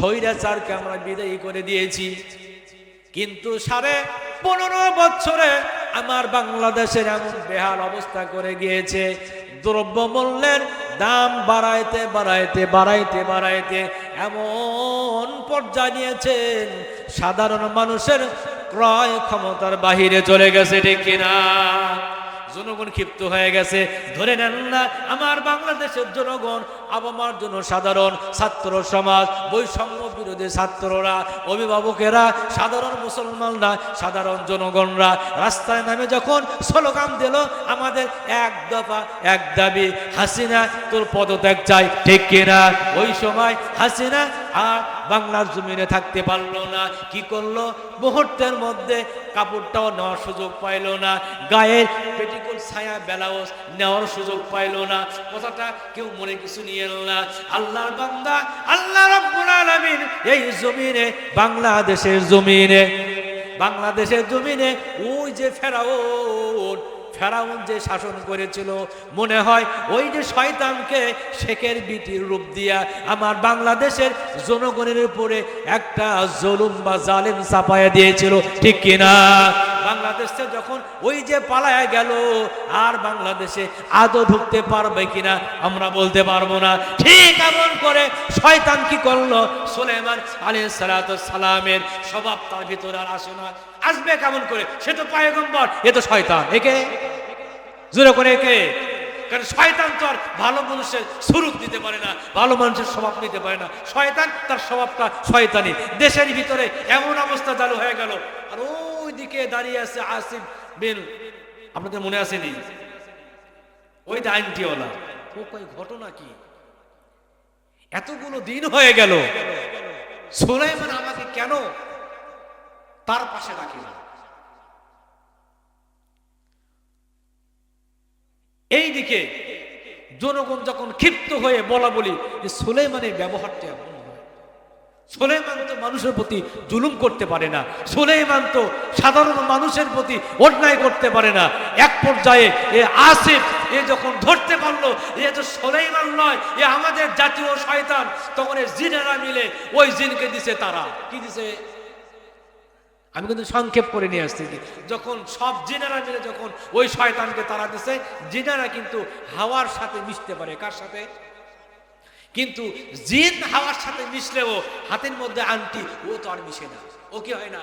স্বৈরাচারকে আমরা বিদায়ী করে দিয়েছি। কিন্তু সাড়ে পনেরো বছরে আমার বাংলাদেশের এমন বেহাল অবস্থা করে গিয়েছে। দ্রব্য মূল্যের দাম বাড়াইতে বাড়াইতে বাড়াইতে বাড়াইতে এমন পর্যায়ে নিয়েছেন, সাধারণ মানুষের ক্রয় ক্ষমতার বাহিরে চলে গেছে, ঠিক কিনা? জনগণ ক্ষিপ্ত হয়ে গেছে। ধরে নেন না, আমার বাংলাদেশের জনগণ আবমার জন্য সাধারণ ছাত্র সমাজ, বৈষম্য বিরোধী ছাত্ররা, অভিভাবকেরা, সাধারণ মুসলমানরা, সাধারণ জনগণরা, রাস্তায় নামে যখন স্লোগান দিল, আমাদের এক দফা, এক দাবি, হাসিনা তোর পদত্যাগ চাই, ঠিক কিনা? ওই সময় হাসিনা আর বাংলার জমিনে থাকতে পারল না। কি করল? মুহূর্তের মধ্যে কাপড়টাও নেওয়ার সুযোগ পাইলো না। গায়ের পেটিকোল ছায়া ব্লাউজ নেওয়ার সুযোগ পাইলো না। কথাটা কেউ মনে কিছু নিয়ে এলো আল্লাহর বান্দা, আল্লাহ রব্বুল আলামিন এই জমিনে, বাংলাদেশের জমিনে বাংলাদেশের জমিনে ওই যে ফেরাউন ফেরাউন যে শাসন করেছিল, মনে হয় ওই যে শয়তানকে শেখের বিটির রূপ দিয়া আমার বাংলাদেশের জনগণের উপরে একটা জলুম বা জালেম চাপায়া দিয়েছিল, ঠিক কিনা বাংলাদেশে যখন ওই যে পালায়া গেল, আর বাংলাদেশে আদৌ ঢুকতে পারবে কিনা আমরা বলতে পারব না। ঠিক এমন করে শয়তান কি করল? সুলেমান আলী সালামের স্বভাব তার ভিতরে আর আসে না। আসবে কেমন করে? সে তো পায়গম্বর, এ তো শয়তান। একে জোরে করে একে কারণ শয়তান তো আর ভালো মানুষের স্বরূপ দিতে পারে না, ভালো মানুষের স্বভাব নিতে পারে না। শয়তান তার স্বভাবটা শয়তানি। দেশের ভিতরে এমন অবস্থা চালু হয়ে গেল। আর ওই দিকে দাঁড়িয়ে আছে আসিফ বিন, আপনাদের মনে আসেনি ওই আইনটিওয়ালা। ও কই ঘটনা কি? এতগুলো দিন হয়ে গেল। সুলাইমান আমাকে কেন তার পাশে রাখে না। এই দিকে জনগণ যখন ক্ষিপ্ত হয়ে বলা বলি যে সুলেমানের ব্যবহারটা এমন। সুলেমান তো মানুষের প্রতি জুলুম করতে পারে না। সুলেমান তো সাধারণ মানুষের প্রতি অন্যায় করতে পারে না। এক পর্যায়ে এ আসিফ, এ যখন ধরতে পারল, এ তো সুলেমান নয়, এ আমাদের জাতীয় শয়তান, তখন এ জিনেরা মিলে ওই জিনকে দিছে তারা। কি দিছে? আমি কিন্তু সংক্ষেপ করে নিয়ে আসতেছি যখন সব জিনারা মিলে যখন ওই শয়তানকে তারা দিছে, জিনারা কিন্তু হাওয়ার সাথে মিশতে পারে। কার সাথে? কিন্তু জিন হাওয়ার সাথে মিশলেও হাতের মধ্যে আংটি, ও তো আর মিশে না। ও কি হয় না?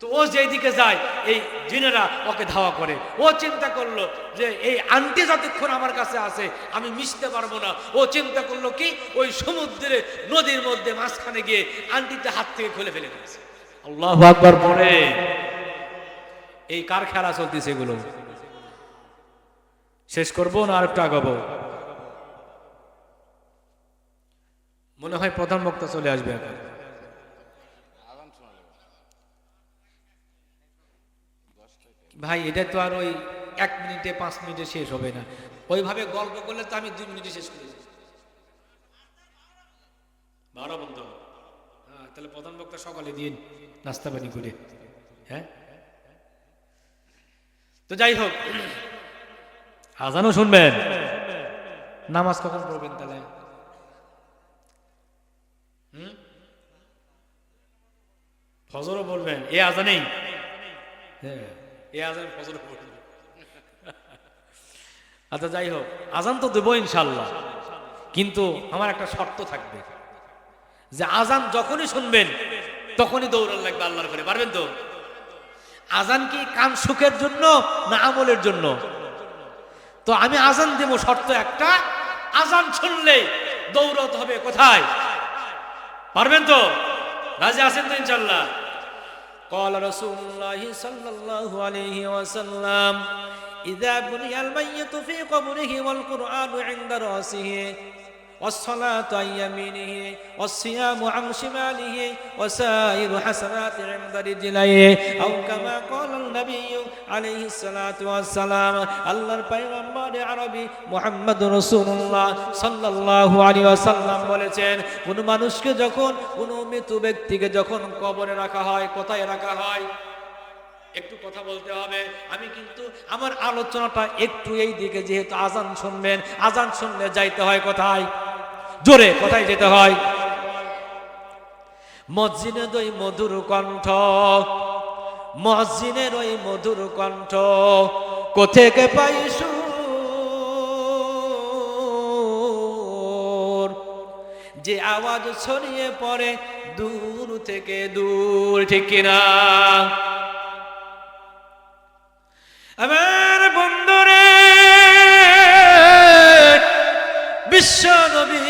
তো ও যেই দিকে যায়, এই জিনেরা ওকে ধাওয়া করে। ও চিন্তা করল যে এই আন্টি যতক্ষণ আমার কাছে আছে, আমি মিশতে পারব না। ও চিন্তা করল কি, ওই সমুদ্রে নদীর মধ্যে মাঝখানে গিয়ে আন্টিটা হাত থেকে খুলে ফেলে দিয়েছে। আল্লাহ আকবার পরে এই কার খেলা চলতেছে এগুলো? শেষ করব না আরেকটু আগাবো? মনে হয় প্রধান বক্তা চলে আসবে এখন। ভাই, এটা তো আর ওই এক মিনিটে, পাঁচ মিনিটে শেষ হবে না। ওইভাবে গল্প করলে তো আমি দুই মিনিটে শেষ করে। দেব। বারো বন্ধু। হ্যাঁ তাহলে প্রধান বক্তা সকালে দিন। নাস্তা পানি করে হ্যাঁ? তো যাই হোক, আজানও শুনবেন। নামাজ কখন পড়বেন তাহলে? ফজরও বলবেন এ আজানেই? হ্যাঁ এ আজান ফজরও পড়বেন। আচ্ছা যাই হোক, আজান তো দেবো ইনশাল্লাহ কিন্তু আমার একটা শর্ত থাকবে যে আজান যখনই শুনবেন তখনই দৌড়ান লাগবে আল্লাহর করে পারবেন তো আজান কি কান সুখের জন্য না আমলের জন্য তো আমি আজান দেব শর্ত একটা আজান শুনলে দৌড়াতে হবে কোথায় পারবেন তো রাজি আছেন তো ইনশাল্লাহ قال رسول الله صلى الله عليه وسلم إذا بني الميت في قبره والقرآن عند رأسه والصلاة عن يمينه والصيام عن شماله وسائر حسنات عند رجليه أو كما قال النبي عليه الصلاة والسلام الله البيغمبر عربي محمد رسول الله صلى الله عليه وسلم বলেছেন কোন মানুষকে যখন কোন মৃত ব্যক্তিকে যখন কবরে রাখা হয় কোথায় রাখা হয় একটু কথা বলতে হবে। আমি কিন্তু আমার আলোচনাটা একটু এই দিকে, যেহেতু আজান শুনবেন, আজান শুনলে যাইতে হয় কোথায়? জোরে কোথায় যেতে হয়? মসজিদের ওই মধুর কণ্ঠ, মসজিদের ওই মধুর কণ্ঠ, কোথেকে পাই সুর যে আওয়াজ ছড়িয়ে পড়ে দূর থেকে দূর, ঠিক কিনা? আমার বন্ধুরে বিশ্ব নবী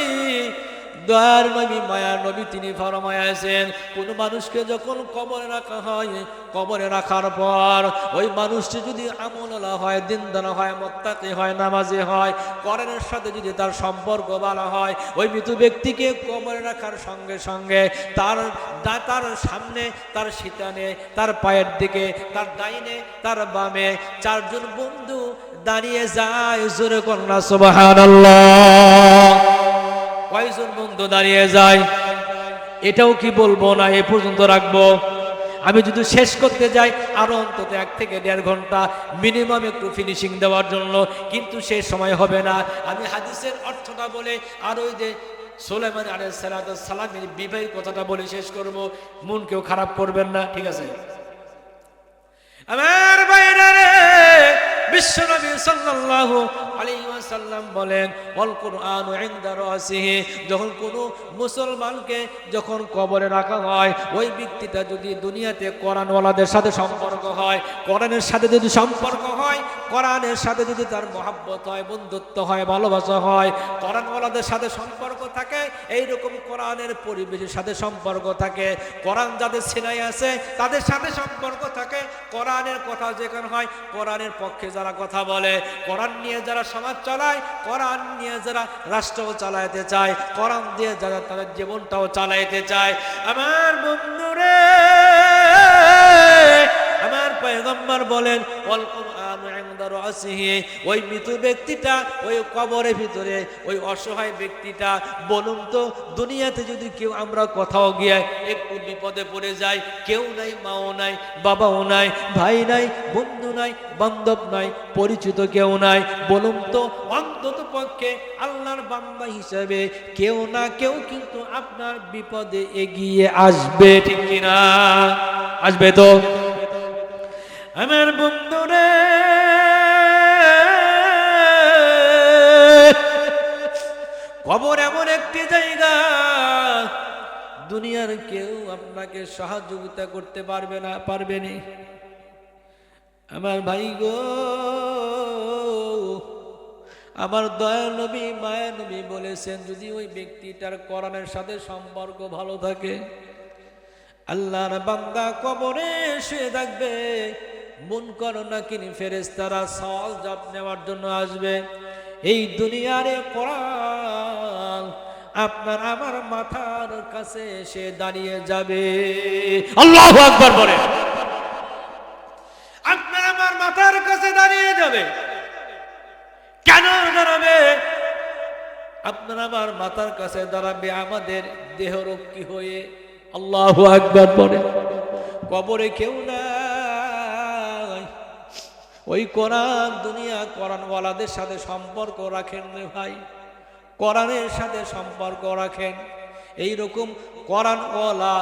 দয়ার নবী মায়ার নবী, তিনি ফরমায়াছেন কোন মানুষকে যখন কবরে রাখা হয়, কবরে রাখার পর ওই মানুষটি যদি আমলা হয় দিন দিনদানা হয়, মোত্তাকি হয়, নামাজে হয়, করেনের সাথে যদি তার সম্পর্ক ভালো হয়, ওই মৃত ব্যক্তিকে কবরে রাখার সঙ্গে সঙ্গে তার তার সামনে, তার শীতানে, তার পায়ের দিকে, তার ডাইনে, তার বামে চারজন বন্ধু দাঁড়িয়ে যায়, জোরে কন্যা সুবহানাল্লাহ। কয়জন বন্ধু দাঁড়িয়ে যায়? এটাও কি বলব না, এ পর্যন্ত রাখব। আমি যদি শেষ করতে যাই, আরও অন্তত এক থেকে দেড় ঘণ্টা মিনিমাম একটু ফিনিশিং দেওয়ার জন্য, কিন্তু সে সময় হবে না। আমি হাদিসের অর্থটা বলে আর ওই যে সোলেমান আলাই সালামের বিবাহী কথাটা বলে শেষ করব। মন কেউ খারাপ করবেন না, ঠিক আছে? আমার বাইরে বিশ্বনবী বলেন, ওয়াল কুরআনু ইনদা রাসিহি যখন কোনো মুসলমানকে যখন কবরে রাখা হয়, ওই ব্যক্তিটা যদি দুনিয়াতে কোরআনওয়ালাদের সাথে সম্পর্ক হয়, কোরআনের সাথে যদি সম্পর্ক হয়, কোরআনের সাথে যদি তার মহাব্বত হয়, বন্ধুত্ব হয়, ভালোবাসা হয়, কোরআনওয়ালাদের সাথে সম্পর্ক থাকে এই রকম কোরআনের পরিবেশের সাথে সম্পর্ক থাকে, কোরআন যাদের সিনাই আছে, তাদের সাথে সম্পর্ক থাকে, কোরআনের কথা যেখানে হয়, কোরআনের পক্ষে যারা কথা বলে, কোরআন নিয়ে যারা সমাজ চালায়, কোরআন নিয়ে যারা রাষ্ট্র চালাইতে চায়, কোরআন দিয়ে যারা তাদের জীবনটাও চালাইতে চায়। আমার বন্ধুরে, আমার পয়গম্বর বলেন অল কুরআন ইনদা রাসিহি ওই মৃত ব্যক্তিটা ওই কবরের ভিতরে, ওই অসহায় ব্যক্তিটা বলুন তো, দুনিয়াতে যদি কেউ আমরা কোথাও গিয়ে একটু বিপদে পড়ে কেউ নাই, মাও নাই, বাবাও নাই, ভাই নাই, বন্ধু নাই, বান্ধব নাই, পরিচিত কেউ নাই, বলুন তো, অন্তত পক্ষে আল্লাহর বান্দা হিসেবে কেউ না কেউ কিন্তু আপনার বিপদে এগিয়ে আসবে, ঠিক কিনা? আসবে তো? আমার বন্ধুরে কবর এমন একটি জায়গা, দুনিয়ার কেউ আপনাকে সহযোগিতা করতে পারবে না, পারবে নি। আমার ভাই গো, আমার দয়া নবী, মায়া নবী বলেছেন, যদি ওই ব্যক্তিটার করণের সাথে সম্পর্ক ভালো থাকে, আল্লাহর বান্দা কবরে শুয়ে থাকবে, মন করো না কিনি ফেরেস্তারা সওয়াল জব নেওয়ার জন্য আসবে। এই দুনিয়ারে কোরআন আপনার আমার মাথার কাছে এসে দাঁড়িয়ে যাবে। আল্লাহ আকবার বলে আপনার আমার মাথার কাছে দাঁড়িয়ে যাবে। কেন দাঁড়াবে? আপনার আমার মাথার কাছে দাঁড়াবে আমাদের দেহরক্ষী হয়ে। আল্লাহ আকবার বলে কবরে কেউ নাই। ওই কোরআন দুনিয়া কোরআনওয়ালাদের সাথে সম্পর্ক রাখেন রে ভাই। কোরআনের সাথে সম্পর্ক রাখেন। এই রকম কোরআনওয়ালা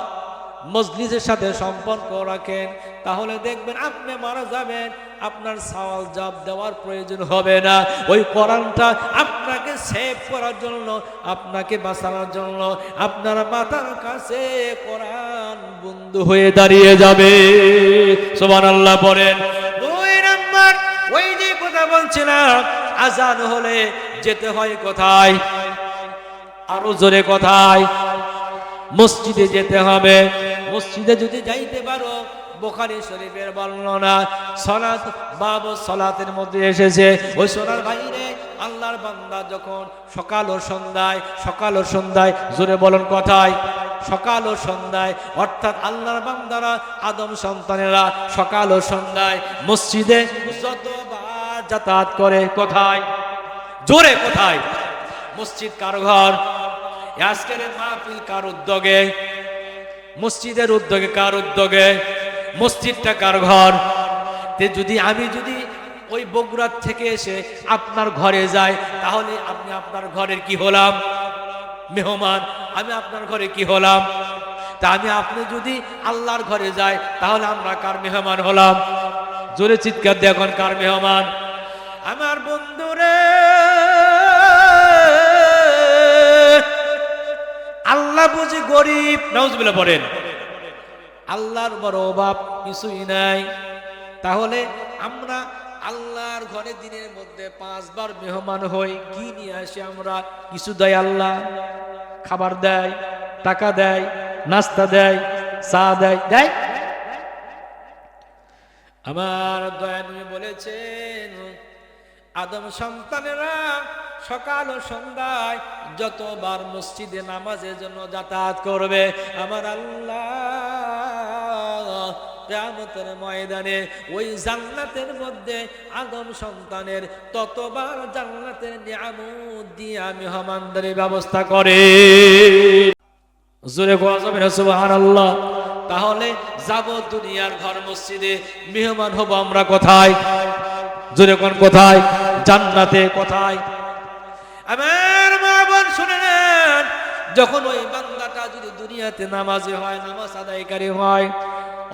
মসজিদের সাথে সম্পর্ক রাখেন। তাহলে দেখবেন আপনি মারা যাবেন, আপনার সওয়াল জবাব দেওয়ার প্রয়োজন হবে না। ওই কোরআনটা আপনাকে সেভ করার জন্য, আপনাকে বাঁচানোর জন্য, আপনার মাথার কাছে কোরআন বন্ধু হয়ে দাঁড়িয়ে যাবে। সোমান আল্লাহ বলেন। দুই নাম্বার, ওই যে কথা বলছিলাম, আজান হলে যেতে হয় কোথায়? আরও জোরে কোথায়? মসজিদে যেতে হবে। মসজিদে যদি যাইতে পারো, বোখারি শরীফের বর্ণনা সলাত বাব সলাতের মধ্যে এসেছে। ওই সোনার বাইরে আল্লাহর বান্দা যখন সকাল ও সন্ধ্যায়, সকাল ও সন্ধ্যায়, জোরে বলুন কথায়? সকাল ও সন্ধ্যায়, অর্থাৎ আল্লাহর বান্দারা, আদম সন্তানেরা সকাল ও সন্ধ্যায় মসজিদে যতবার যাতায়াত করে কোথায়? জোরে কোথায়? মসজিদ কার ঘর? আজকের মাহফিল কার উদ্যোগে? মসজিদের উদ্যোগে কার উদ্যোগে? মসজিদটা কার ঘর? তে যদি আমি যদি ওই বগুড়ার থেকে এসে আপনার ঘরে যাই, তাহলে আপনি আপনার ঘরের কি হলাম? মেহমান, আমি আপনার ঘরে কি হলাম? তা আমি আপনি যদি আল্লাহর ঘরে যাই, তাহলে আমরা কার মেহমান হলাম? জোরে চিৎকার দিয়ে এখন কার মেহমান? আমার আল্লাহ বুঝি গরিব। নাউজুবিল্লাহ পড়েন। আল্লাহর বড় অভাব কিছুই নাই। তাহলে আমরা আল্লাহর ঘরে দিনের মধ্যে পাঁচবার মেহমান হই কি নিয়ে আসি আমরা? কিছু দেয় আল্লাহ খাবার দেয় টাকা দেয় নাস্তা দেয় চা দেয় দেয়। আমার দয়ানবী বলেছেন আদম সন্তানেরা সকাল ও সন্ধ্যায় যতবার মসজিদে নামাজের জন্য যাতায়াত করবে, আমার আল্লাহ কেয়ামতের ময়দানে ওই জান্নাতের মধ্যে আদম সন্তানের ততবার জান্নাতের নিয়ামত দিয়ে আমি হমানদারি ব্যবস্থা করে। জোরে কোয়া যাবে না, সুবহানাল্লাহ। তাহলে যাব দুনিয়ার ঘর মসজিদে, মেহমান হব আমরা কোথায়? জোরে কোন কোথায়? জান্নাতে কোথায়? আমার মা বোন শুনে নেন, যখন ওই বান্দাটা যদি দুনিয়াতে নামাজে হয়, নামাজ আদায়কারী হয়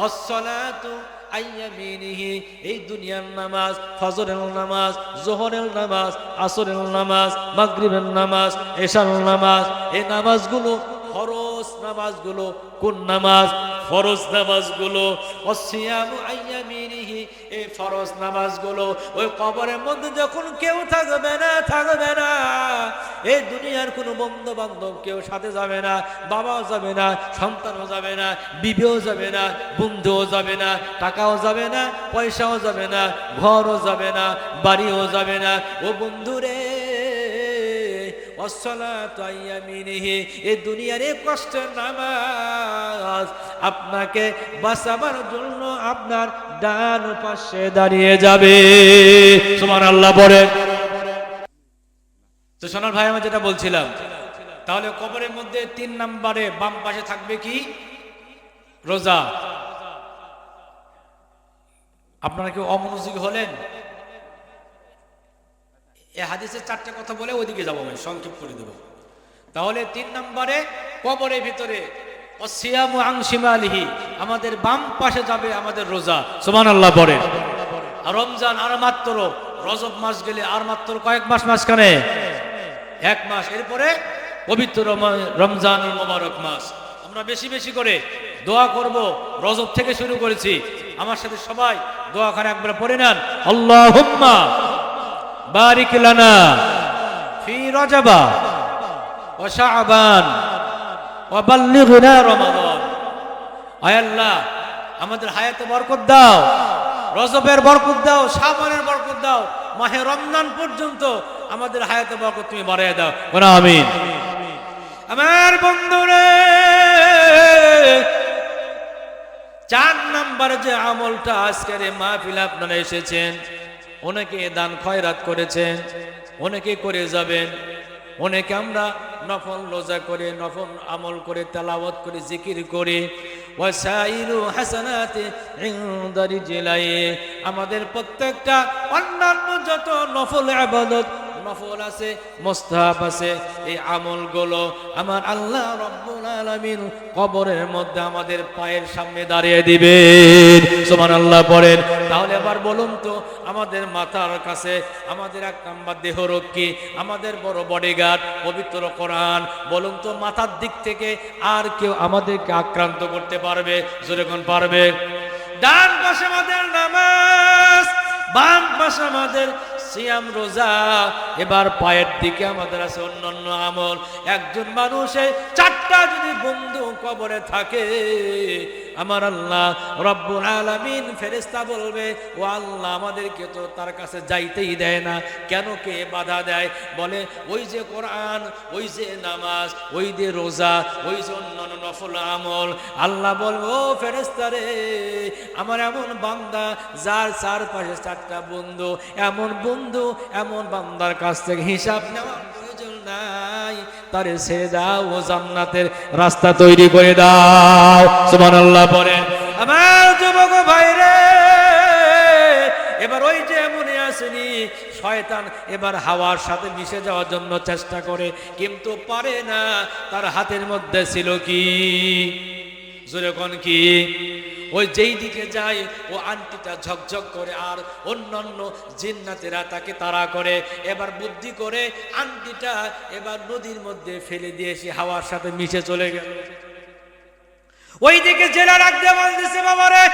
অসলাতু আইয়ামিনিহি, এই দুনিয়ার নামাজ, ফজরের নামাজ, জোহরের নামাজ, আসরের নামাজ, মাগরিবের নামাজ, এশার নামাজ, এই নামাজগুলো ফরজ নামাজগুলো, কোন নামাজ? ফরজ নামাজগুলো, অসিয়ামু আইয়ামিনিহি এই ফরজ নামাজগুলো, ওই কবরের মধ্যে যখন কেউ থাকবে না থাকবে না এই দুনিয়ার কোনো বন্ধু বান্ধব কেউ সাথে যাবে না, বাবাও যাবে না, সন্তানও যাবে না, বিবেও যাবে না, বন্ধুও যাবে না, টাকাও যাবে না, পয়সাও যাবে না, ঘরও যাবে না, বাড়িও যাবে না। ও বন্ধুরে অসলাতু আইয়ামিনিহি এই দুনিয়ার এই নামাজ আপনাকে বাঁচাবার জন্য আপনার ডান পাশে দাঁড়িয়ে যাবে। সুমান আল্লাহ বলেন তো সোনার ভাই, আমি যেটা বলছিলাম, তাহলে কবরের মধ্যে তিন নাম্বারে বাম পাশে থাকবে কি? রোজা। আপনারা কি অমনোযোগী হলেন? এ হাদিসের চারটে কথা বলে ওইদিকে যাব আমি সংক্ষেপ করে দেব। তাহলে তিন নম্বরে, কবরের ভিতরে আমাদের বাম পাশে যাবে আমাদের রোজা। সুমান আল্লাহ পরে রমজান আর মাত্র, রজব মাস গেলে আর মাত্র কয়েক মাস মাঝখানে? এক মাস। এরপরে পবিত্র রম- রমজানুল মোবারক মাস। আমরা বেশি বেশি করে দোয়া করব, রজব থেকে শুরু করেছি। আমার সাথে সবাই দোয়া করে একবার পড়ে নেন। আল্লাহ বারিক লানা ফি রজবা ও শাবান ও বাল্লিগনা রমাদান। আয় আল্লাহ, আমাদের হায়াতে বরকত দাও, রজবের বরকত দাও, শাবানের বরকত দাও, মাহে রমজান পর্যন্ত আমাদের হায়াতে বরকত তুমি বাড়াইয়া দাও। বলো আমিন। আমার বন্ধুরে, চার নাম্বার যে আমলটা আজকের মাহফিল আপনারা এসেছেন। অনেকে দান খয়রাত করেছেন অনেকে করে যাবেন অনেকে আমরা নফল রোজা করে, নফল আমল করে, তেলাওয়াত করে, জিকির করে। আমাদের প্রত্যেকটা অন্যান্য যত নফল আবাদত নফল আছে, মোস্তাহাব আছে, এই আমলগুলো আমার আল্লাহ রব্বুল আলামিন কবরের মধ্যে আমাদের পায়ের সামনে দাঁড়িয়ে দিবেন। সুবহানাল্লাহ পড়েন। তাহলে এবার বলুন তো, আমাদের মাথার কাছে, আমাদের এক নাম্বার দেহরক্ষী আমাদের বড় বডিগার্ড পবিত্র কোরআন, বলুন তো মাথার দিক থেকে আর কেউ আমাদেরকে আক্রান্ত করতে পারবে? যেরকম পারবে? ডান পাশে আমাদের নামাজ, বাম পাশে আমাদের সিয়াম রোজা, এবার পায়ের দিকে আমাদের আছে অন্যান্য আমল। একজন মানুষে চারটা যদি বন্ধু কবরে থাকে আমার আল্লাহ রব্বুল আলামিন ফেরেশতা বলবে, ও আল্লাহ, আমাদেরকে তো তার কাছে যাইতেই দেয় না। কেন কে বাধা দেয়? বলে, ওই যে কোরআন, ওই যে নামাজ, ওই যে রোজা, ওই যে অন্যান্য নফল আমল। আল্লাহ বলবে, ও ফেরেশতা রে, আমার এমন বান্দা, যার চারপাশে চারটা বন্ধু, এমন বন্ধু, এমন বান্দার কাছ থেকে হিসাব নেওয়ার প্রয়োজন নাই। তারে সে দাও ও জান্নাতের রাস্তা তৈরি করে দাও। সুবহানাল্লাহ পরে আমার যুবক ভাইরে, এবার ওই যে মনে আসেনি, শয়তান এবার হাওয়ার সাথে মিশে যাওয়ার জন্য চেষ্টা করে, কিন্তু পারে না। তার হাতের মধ্যে ছিল কি? জোরে কোন কি? ওই যেই দিকে যায়, ও আন্টিটা ঝকঝক করে আর অন্যান্য জিন্নাতেরা তাকে তাড়া করে। এবার বুদ্ধি করে আন্টিটা এবার নদীর মধ্যে ফেলে দিয়ে সে হাওয়ার সাথে মিশে চলে গেল। ওই দিকে জেলা রাখতে বলতেছে, বাবারে,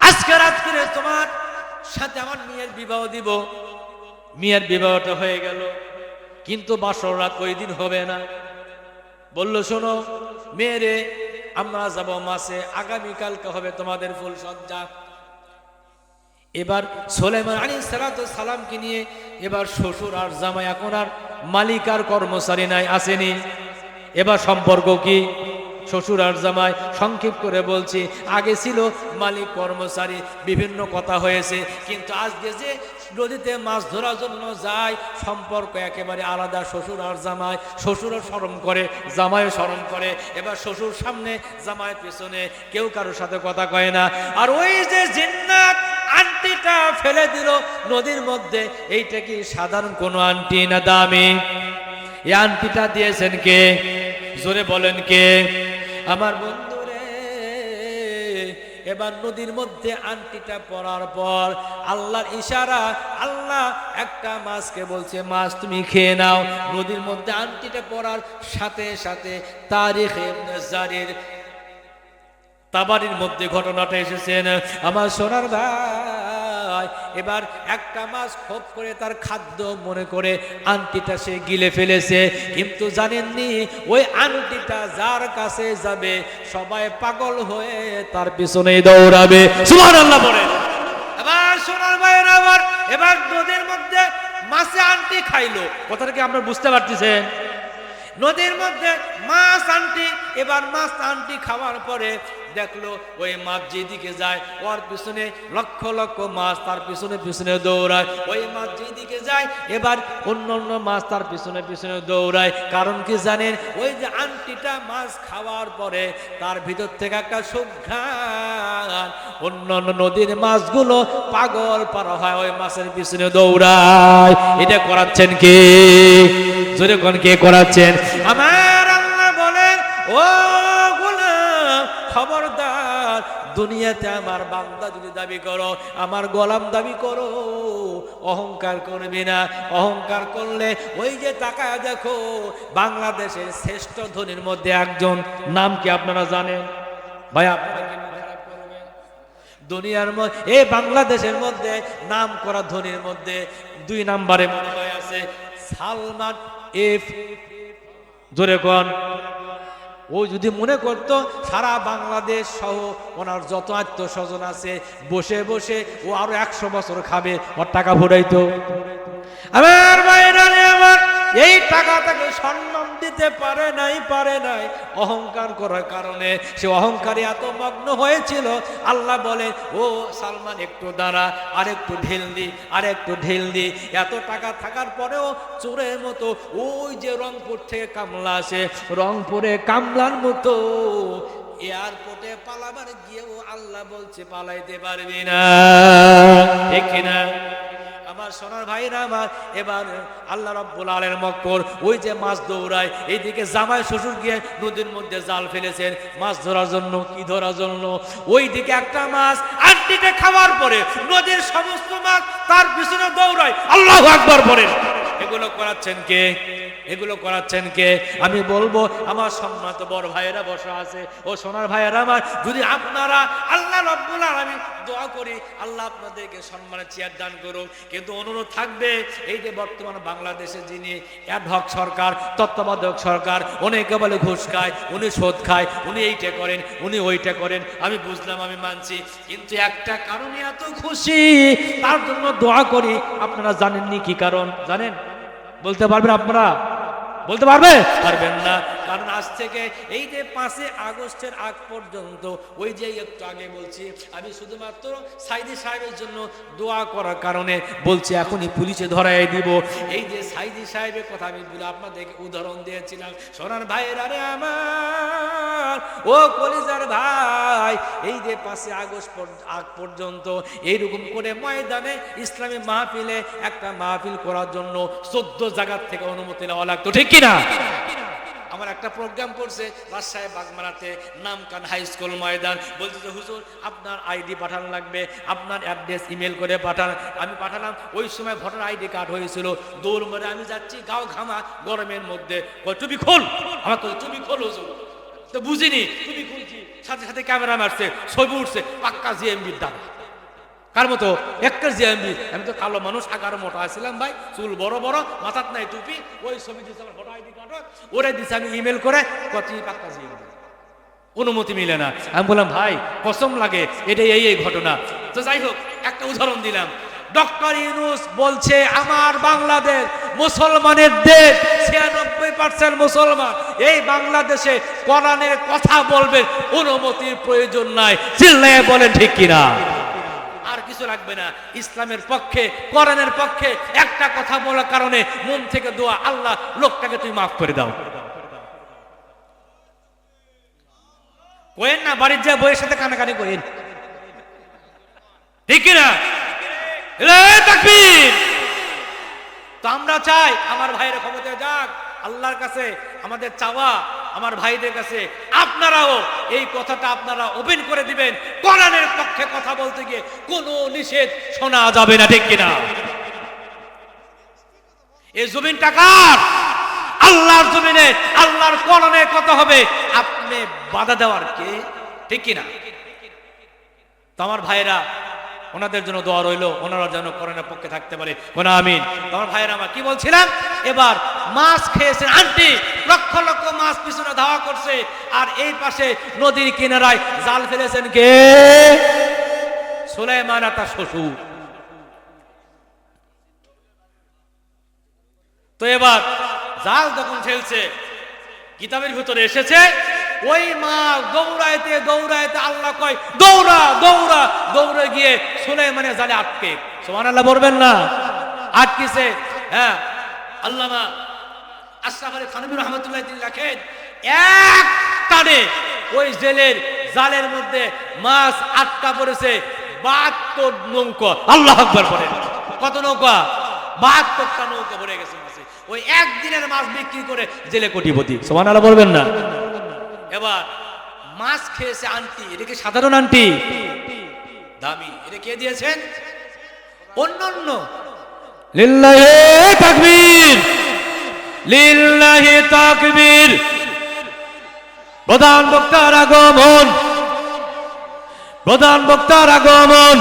আজকে রাত্রে তোমার সাথে আমার মেয়ের বিবাহ দিব। মেয়ের বিবাহটা হয়ে গেল। কিন্তু বাসর রাত ওই দিন হবে না। বলল, শোনো মেয়েরে আমরা যাব মাসে আগামীকালকে হবে তোমাদের ফুল সজ্জা। এবার সোলেমান আলী সালাত সালামকে নিয়ে এবার শ্বশুর আর জামাই এখন আর মালিক আর কর্মচারী নাই, আসেনি। এবার সম্পর্ক কি? শ্বশুর আর জামাই সংক্ষেপ করে বলছি, আগে ছিল মালিক কর্মচারী, বিভিন্ন কথা হয়েছে, কিন্তু আজকে যে নদীতে মাছ ধরার জন্য যায়, সম্পর্ক একেবারে আলাদা, শ্বশুর আর জামাই। শ্বশুরও স্মরণ করে, জামাইও স্মরণ করে। এবার শ্বশুর সামনে, জামাইয়ের পেছনে কেউ কারোর সাথে কথা কয় না। আর ওই যে জিন্নাত আন্টিটা ফেলে দিল নদীর মধ্যে, এইটা কি সাধারণ কোনো আন্টি না দামি? এই আন্টিটা দিয়েছেন কে? জোরে বলেন কে? আমার বন্ধু এবার নদীর মধ্যে আংটিটা পড়ার পর আল্লাহর ইশারা, আল্লাহ একটা মাছকে বলছে, মাছ তুমি খেয়ে নাও। নদীর মধ্যে আংটিটা পড়ার সাথে সাথে তারিখে জারির তাবারির মধ্যে ঘটনাটা এসেছেন আমার সোনার ভাই এবার একটা মাছ খোপ করে তার খাদ্য মনে করে আন্টিটা সে গিলে ফেলেছে। কিন্তু জানেননি, ওই আন্টিটা যার কাছে যাবে, সবাই পাগল হয়ে তার পিছনে দৌড়াবে। সোনার ভাইয়ের আবার, এবার নদীর মধ্যে মাছে আন্টি খাইলো। কথাটা কি আমরা বুঝতে পারতেছেন? নদীর মধ্যে মাছ আন্টি এবার মাছ আন্টি খাওয়ার পরে দেখল ওই মাছ যেদিকে যায়, ওর পিছনে লক্ষ লক্ষ মাছ তার পিছনে পিছনে দৌড়ায়। ওই মাছ যেদিকে যায়, এবার অন্য অন্য মাছ তার পিছনে পিছনে দৌড়ায়। কারণ কি জানেন, ওই যে আন্টিটা মাছ খাওয়ার পরে তার ভিতর থেকে একটা সুঘ্রাণ অন্য অন্য নদীর মাছগুলো পাগল পারা হয়, ওই মাছের পিছনে দৌড়ায়। এটা করাচ্ছেন কে? জোরে কোন কে করাচ্ছেন? আমার ও গোলাম, খবরদার, দুনিয়াতে আমার বান্দা যদি দাবি করো, আমার গোলাম দাবি করো, অহংকার করবি না। অহংকার করলে ওই যে তাকায় দেখো, বাংলাদেশের শ্রেষ্ঠ ধনির মধ্যে একজন। নাম কি আপনারা জানেন? ভাই, আপনারা? দুনিয়ার মধ্যে এই বাংলাদেশের মধ্যে, নাম করা ধনির মধ্যে দুই নাম্বারে মনে হয় আছে সালমান এফ জোরে কন? ও যদি মনে করত সারা বাংলাদেশ সহ ওনার যত আত্মীয় স্বজন আছে, বসে বসে ও আরও একশো বছর খাবে, ওর টাকা ভরাইতো আমার বাইরে আমার এই টাকা তাকে সম্মান দিতে পারে নাই পারে নাই। অহংকার করার কারণে সে অহংকারে এত মগ্ন হয়েছিল। আল্লাহ বলে, ও সালমান, একটু দাঁড়া, আর একটু ঢিল দি, আর একটু ঢিল দি। এত টাকা থাকার পরেও চোরের মতো ওই যে রংপুর থেকে কামলা আসে। রংপুরে কামলার মতো এয়ারপোর্টে পালাবার গিয়েও আল্লাহ বলছে, পালাইতে পারবি না। ঠিক না আমার সোনার ভাইরা আমার, এবার আল্লাহ রব্বুল আলের মক্কর ওই যে মাছ দৌড়ায়, এইদিকে জামাই শ্বশুর গিয়ে নদীর মধ্যে জাল ফেলেছেন। মাছ ধরার জন্য, কি ধরার জন্য? ওই দিকে একটা মাছ আন্টিতে খাওয়ার পরে নদীর সমস্ত মাছ তার পিছনে দৌড়ায়। আল্লাহ আকবার বলেন। এগুলো করাচ্ছেন কে? এগুলো করাচ্ছেন কে? আমি বলব, আমার সম্মানিত বড় ভাইয়েরা বসা আছে। ও সোনার ভাইয়েরা আমার, যদি আপনারা আল্লাহ রব্বুল আলামিন দোয়া করি, আল্লাহ আপনাদেরকে সম্মানের চেয়ার দান করুক। কিন্তু অনুরোধ থাকবে, এই যে বর্তমান বাংলাদেশে যিনি অ্যাডহক সরকার, তত্ত্বাবধায়ক সরকার, অনেকে বলে ঘুষ খায়, উনি শোধ খায়, উনি এইটা করেন, উনি ওইটা করেন, আমি বুঝলাম, আমি মানছি। কিন্তু একটা কারণে এত খুশি, তার জন্য দোয়া করি, আপনারা জানেননি কি কারণ? জানেন? বলতে পারবেন আপনারা? বলতে পারবে? পারবেন না। কারণ আজ থেকে এই যে পাঁচই আগস্টের আগ পর্যন্ত, ওই যে একটু আগে বলছি, আমি শুধুমাত্র সাইদি সাহেবের জন্য দোয়া করার কারণে বলছি, এখনই পুলিশে ধরাই দিব। এই যে সাইদি সাহেবের কথা আমি বলে আপনাদেরকে উদাহরণ দিয়েছিলাম, সোনার ভাইয়ের আরে আমার, ও কলিজার ভাই, এই যে পাঁচই আগস্ট আগ পর্যন্ত এইরকম করে ময়দানে ইসলামী মাহফিলে একটা মাহফিল করার জন্য চোদ্দ জায়গার থেকে অনুমতি নেওয়া লাগতো, ঠিক কিনা? আমার একটা প্রোগ্রাম করছে, রাজশাহী বাগমারাতে নামকান হাই স্কুল ময়দান। বলছে যে, হুজুর, আপনার আইডি পাঠানো লাগবে, আপনার অ্যাড্রেস ইমেল করে পাঠান। আমি পাঠালাম, ওই সময় ভোটার আইডি কার্ড হয়েছিল। দৌড় মেরে আমি যাচ্ছি গাও ঘামা, গরমের মধ্যে। টুপি খোল। আমার টুপি খোল হুজুর। তো বুঝিনি টুপি খুলছি সাথে সাথে ক্যামেরা মারছে, ছবি উঠছে, পাক্কা জিএমবির দাদা কার মতো? একটা জিএমবি। আমি তো কালো মানুষ আগারো মোটা আছিলাম ভাই। চুল বড় বড় মাথার নাই টুপি। ওই ছবি ভোটার আইডি কার্ড ওরে দিচ্ছে আমি ইমেল করে কচি পাক্কা অনুমতি মিলে না। আমি বললাম, ভাই, কসম লাগে, এটাই এই এই ঘটনা। তো যাই হোক, একটা উদাহরণ দিলাম। ডক্টর ইউনুস বলছে, আমার বাংলাদেশ মুসলমানের দেশ, ছিয়ানব্বই পার্সেন্ট মুসলমান। এই বাংলাদেশে কোরআনের কথা বলবেন অনুমতির প্রয়োজন নাই। চিল্লায় বলেন, ঠিক কিনা? আর কিছু লাগবে না। ইসলামের পক্ষে, কোরআনের পক্ষে একটা কথা বলার কারণে মন থেকে দোয়া, আল্লাহ, লোকটাকে তুই মাফ করে দাও। কোয়েন না, বাড়ির যা বইয়ের সাথে কানাকানি করেন। ঠিক কিনা? তো আমরা চাই, আমার ভাইয়ের ক্ষমতায় যাক, আল্লাহর কাছে আমাদের চাওয়া আমার ভাইদের কাছে আপনারাও এই কথাটা আপনারা ওপেন করে দিবেন। কোরআনের পক্ষে কথা বলতে গিয়ে কোনো নিষেধ শোনা যাবে না, ঠিক কিনা? এই জমিনটা কার? আল্লাহর জমিনে, আল্লাহর কোরআনে কত হবে? আপনি বাধা দেওয়ার কে? ঠিক কিনা? তো আমার ভাইয়েরা ওনাদের জন্য দোয়া রইল ওনারা যেন করোনার পক্ষে থাকতে পারে। কোন আমিন। তো আমার ভাইয়েরা আমার কি বলছিলাম এবার মাছ খেয়েছেন আন্টি, লক্ষ লক্ষ মাছ পিছনে ধাওয়া করছে, আর এই পাশে নদীর কিনারায় জাল ফেলেছেন কে? সুলাইমান তার শ্বশুর। তো এবার জাল যখন ফেলছে, কিতাবের ভিতরে এসেছে ওই মা দৌড়াইতে দৌড়াইতে আল্লাহ কয়, দৌড়া দৌড়া। দৌড়ে গিয়ে সুলাইমানের জালে আটকে। সোমান আল্লাহ বলবেন না? আটকেছে। হ্যাঁ। আল্লামা আশরাফ আলী থানবী রহমতুল্লাহ তিনি লেখেন, এক টানে ওই জেলের জালের মধ্যে মাছ আটকা পড়েছে বাহাত্তর নৌকা। আল্লাহ আকবর করেন কত নৌকা? বাহাত্তরটা নৌকা ভরে গেছে ওই একদিনের মাছ বিক্রি করে জেলে কোটিপতি। সমান আল্লাহ বলবেন না? এবার মাছ খেয়েছে আন্টি, এটা কি সাধারণ আন্টি? দামি, এটা কে দিয়েছেন? অন্য অন্য লিল্লাহে তাকবীর লিল্লাহে তাকবীর। প্রধান বক্তার আগমন, প্রধান বক্তার আগমন।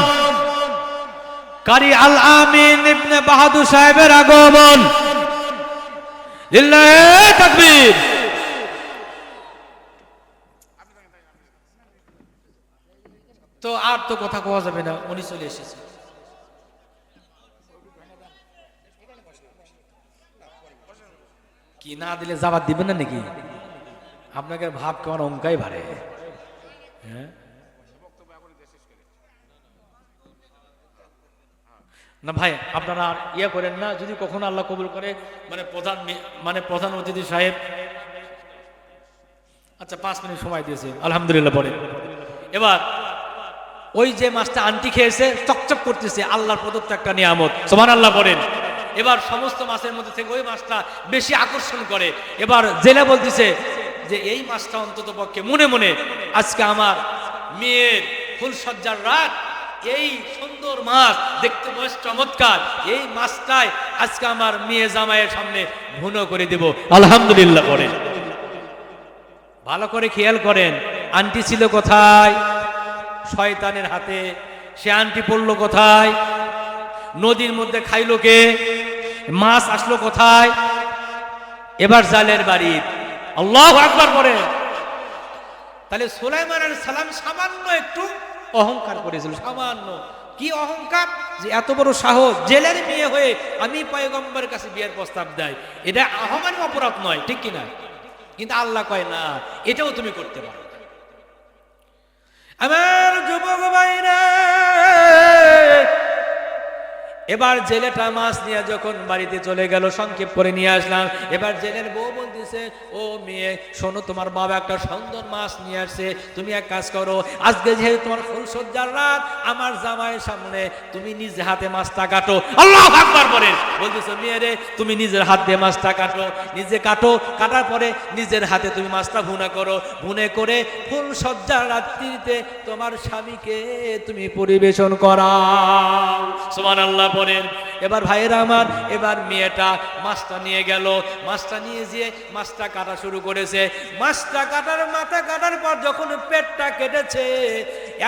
কারি আল আমিন ইবনে বাহাদুর সাহেবের আগমন। লিল্লাহে তাকবীর। তো আর তো কথা কোয়া যাবে না, উনি চলে এসেছে। কি না দিলে জাবাত দিবেন না নাকি? আপনাকে ভাব কেমন অঙ্কাই ভারে হ্যাঁ? না ভাই, আপনারা আর ইয়ে করেন না, যদি কখনো আল্লাহ কবুল করে মানে প্রধান মানে প্রধান অতিথি সাহেব। আচ্ছা পাঁচ মিনিট সময় দিয়েছে, আলহামদুলিল্লাহ পরে। এবার ওই যে মাছটা আন্টি খেয়েছে, চকচক করতেছে, আল্লাহর প্রদত্ত একটা নিয়ামত। সোমান আল্লাহ করেন এবার সমস্ত মাছের মধ্যে থেকে ওই মাছটা বেশি আকর্ষণ করে। এবার জেলে বলতেছে যে, এই মাছটা অন্তত পক্ষে মনে মনে আজকে আমার মেয়ের ফুলসজ্জার রাত, এই সুন্দর মাছ দেখতে বেশ চমৎকার, এই মাছটাই আজকে আমার মেয়ে জামাইয়ের সামনে ভুনো করে দেব। আলহামদুলিল্লাহ করেন ভালো করে খেয়াল করেন, আন্টি ছিল কোথায়? শয়তানের হাতে। সে আন্টি পড়ল কোথায়? নদীর মধ্যে খাইলো কে? মাছ আসলো কোথায়? এবার জালের বাড়ি। আল্লাহ আকবার করে তাহলে সুলাইমান সালাম সামান্য একটু অহংকার করেছিল। সামান্য। কি অহংকার? যে এত বড় সাহস, জেলের মেয়ে হয়ে আমি পয়গম্বরের কাছে বিয়ের প্রস্তাব দেয়। এটা আহমানি অপরাধ নয়, ঠিক কি না কিন্তু আল্লাহ কয়, না, এটাও তুমি করতে পারো। আমার যুবক ভাইরা এবার জেলেটা মাছ নিয়ে যখন বাড়িতে চলে গেল, সংক্ষেপ করে নিয়ে আসলাম। এবার জেলের বউ বলতেছে, ও মেয়ে, শোনো, তোমার বাবা একটা সুন্দর মাছ নিয়ে আসছে। তুমি এক কাজ করো, আজকে যেহেতু তোমার ফুলসজ্জার রাত, আমার জামাইয়ের সামনে তুমি নিজে হাতে মাছটা কাটো। আল্লাহ আকবার বলেন বলতেছে, মেয়ে রে, তুমি নিজের হাত দিয়ে মাছটা কাটো। নিজে কাটো, কাটার পরে নিজের হাতে তুমি মাছটা ভুনা করো। ভুনে করে ফুল সজ্জার রাত্রিতে তোমার স্বামীকে তুমি পরিবেশন করাও। সুমান আল্লাহ বলেন এবার ভাইয়েরা আমার, এবার মেয়েটা মাছটা নিয়ে গেল। মাছটা নিয়ে যেয়ে মাছটা কাটা শুরু করেছে। মাছটা কাটার, মাথা কাটার পর যখন পেটটা কেটেছে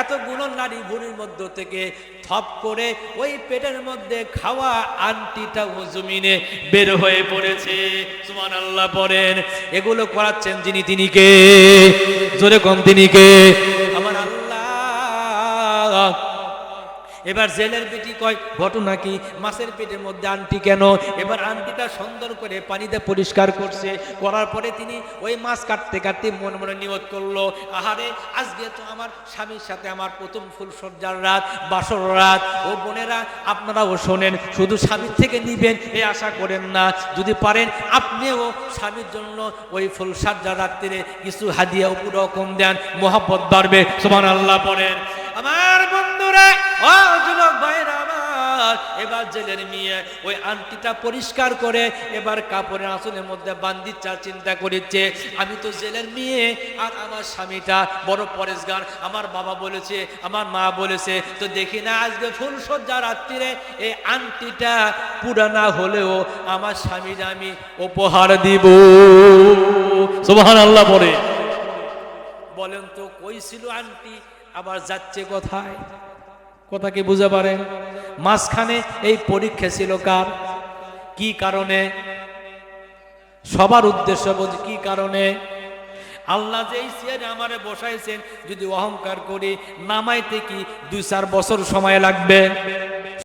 এতগুলো নারী ভুড়ির মধ্য থেকে থপ করে ওই পেটের মধ্যে খাওয়া আন্টিটা জমিনে বের হয়ে পড়েছে। সুমান আল্লাহ পড়েন এগুলো করাচ্ছেন যিনি, তিনি কে? জোরে কম, তিনি কে? এবার জেলের বেটি কয়, ঘটনা কি মাছের পেটের মধ্যে আন্টি কেন? এবার আন্টিটা সুন্দর করে পানিতে পরিষ্কার করছে। করার পরে তিনি ওই মাছ কাটতে কাটতে মনে মনে নিয়ত করল। আহারে, আজকে তো আমার স্বামীর সাথে আমার প্রথম ফুল সজ্জার রাত, বাসর রাত। ও বোনেরা, আপনারাও শোনেন, শুধু স্বামীর থেকে নিবেন, এ আশা করেন না। যদি পারেন, আপনিও স্বামীর জন্য ওই ফুল সজ্জার রাত্রিরে কিছু হাদিয়া উপরকম দেন। মোহাব্বত বাড়বে। সোমান আল্লাহ পড়েন আমার বন্ধুরা এবার জেলের মেয়ে ওই আন্টিটা পরিষ্কার করে এবার কাপড়ের আঁচলের মধ্যে বান্দিচ্ছার চিন্তা করেছে, আমি তো জেলের মেয়ে, আর আমার স্বামীটা বড় পরেশগার, আমার বাবা বলেছে, আমার মা বলেছে, তো দেখি না আজকে ফুল সজ্জা রাত্রিরে এই আন্টিটা পুরানা হলেও আমার স্বামীর আমি উপহার দিব। সুবহান আল্লাহ পরে বলেন তো, কই ছিল আন্টি আবার যাচ্ছে কোথায়? কথা কি বুঝে পারেন মাঝখানে এই পরীক্ষা ছিল কার? কি কারণে? সবার উদ্দেশ্য বলছি, কি কারণে? আল্লাহ এই চেয়ারে আমারে বসাইছেন, যদি অহংকার করি, নামাইতে কি দুই চার বছর সময় লাগবে?